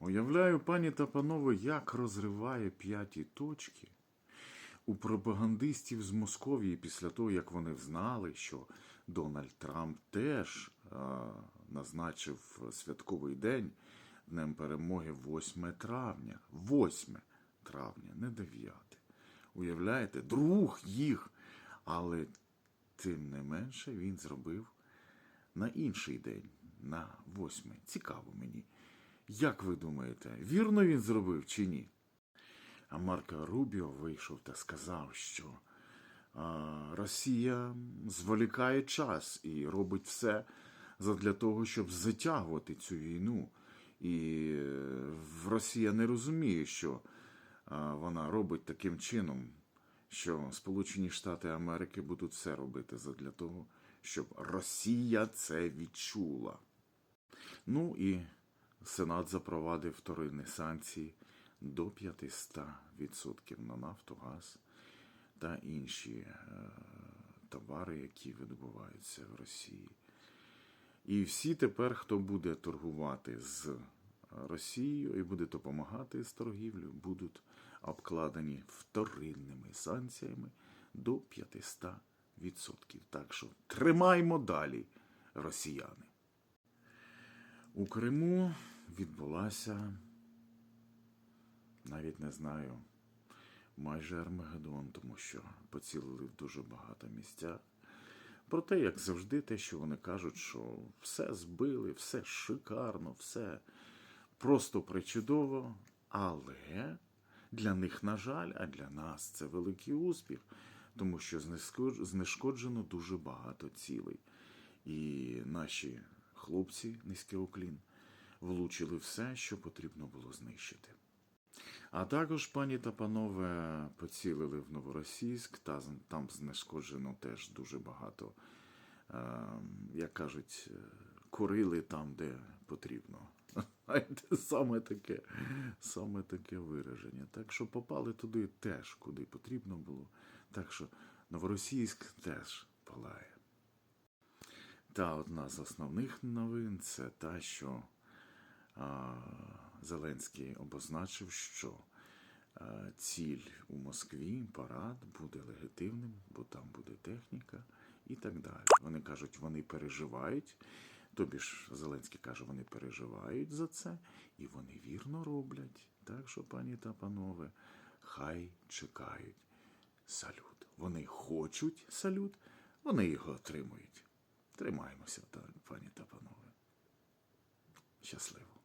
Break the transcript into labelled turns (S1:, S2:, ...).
S1: Уявляю, пані та панове, як розриває п'яті точки у пропагандистів з Московії після того, як вони знали, що Дональд Трамп теж а, назначив святковий день Днем перемоги 8 травня. 8 травня, не 9. Уявляєте, друг їх. Але тим не менше він зробив на інший день, на 8. Цікаво мені. Як ви думаєте, вірно він зробив чи ні? А Марко Рубіо вийшов та сказав, що а, Росія зволікає час і робить все задля того, щоб затягувати цю війну. І е, Росія не розуміє, що а, вона робить таким чином, що Сполучені Штати Америки будуть все робити задля того, щоб Росія це відчула. Ну і Сенат запровадив вторинні санкції до 500% на нафту, газ та інші е, товари, які видобуваються в Росії. І всі тепер, хто буде торгувати з Росією і буде допомагати з торгівлею, будуть обкладені вторинними санкціями до 500%. Так що тримаймо далі, росіяни. У Криму відбулася, навіть не знаю, майже Армагеддон, тому що поцілили в дуже багато місця. Проте, як завжди, те, що вони кажуть, що все збили, все шикарно, все просто причудово, але для них, на жаль, а для нас це великий успіх, тому що знешкоджено дуже багато цілей. І наші хлопці, низький уклін, влучили все, що потрібно було знищити. А також, пані та панове, поцілили в Новоросійськ, та там знешкоджено теж дуже багато, е, як кажуть, е, курили там, де потрібно. Саме таке, саме таке вираження. Так що попали туди теж, куди потрібно було. Так що Новоросійськ теж палає. Та одна з основних новин це та, що Зеленський обозначив, що ціль у Москві, парад буде легітимним, бо там буде техніка і так далі. Вони кажуть, вони переживають. Тобі ж Зеленський каже, вони переживають за це, і вони вірно роблять. Так що, пані та панове, хай чекають салют. Вони хочуть салют, вони його отримують. Тримаємося, пані та панове. Щасливо.